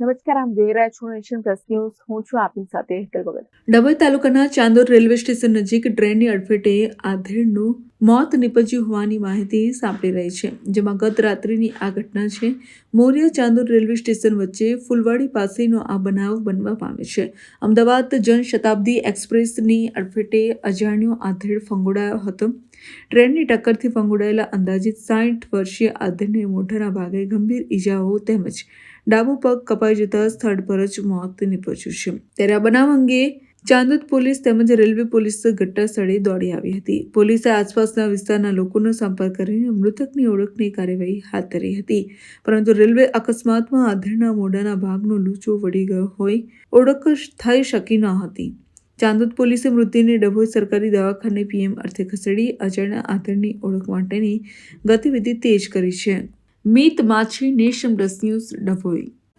નમસ્કાર, આમ જોઈ રહ્યા છો નેશન પ્લસ ન્યૂઝ. હું છું આપની સાથે હેતલ ભગત ડભોઈ તાલુકાના ચાંદોર રેલવે સ્ટેશન નજીક ટ્રેનની અડફેટે આધેડનું મોત નીપજ્યું હોવાની માહિતી સાંપડી રહી છે, જેમાં ગત રાત્રિની આ ઘટના છે. મોરિયા ચાંદોર રેલવે સ્ટેશન વચ્ચે ફૂલવાડી પાસેનો આ બનાવ બનવા પામે છે. અમદાવાદ જનશતાબ્દી એક્સપ્રેસની અડફેટે અજાણ્યો આધેડ ફંગોળાયો હતો. ટ્રેનની ટક્કરથી ફંગોળાયેલા અંદાજિત સાઠ વર્ષીય આધેડને મોઢાના ભાગે ગંભીર ઈજાઓ તેમજ ડાબો પગ કપાઈ જતા સ્થળ પર જ મોત નીપજ્યું છે. ત્યારે આ બનાવ અંગે ચાંદોદ પોલીસ તેમજ રેલવે પોલીસ ઘટના સ્થળે દોડી આવી હતી. પોલીસે આસપાસના વિસ્તારના લોકોનો સંપર્ક કરીને મૃતકની ઓળખની કાર્યવાહી હાથ ધરી હતી. પરંતુ રેલવે અકસ્માતમાં આધેડના મોઢાના ભાગનો લૂચો વળી ગયો હોય, ઓળખ થઈ શકી ન હતી. ચાંદોદ પોલીસે મૃતદેહને ડભોઈ સરકારી દવાખાને પીએમ અર્થે ખસેડી અજયના આધેડની ઓળખ માટેની ગતિવિધિ તેજ કરી છે. મીત માછી નેશમ ડસ ન્યૂઝ ડભોઈ.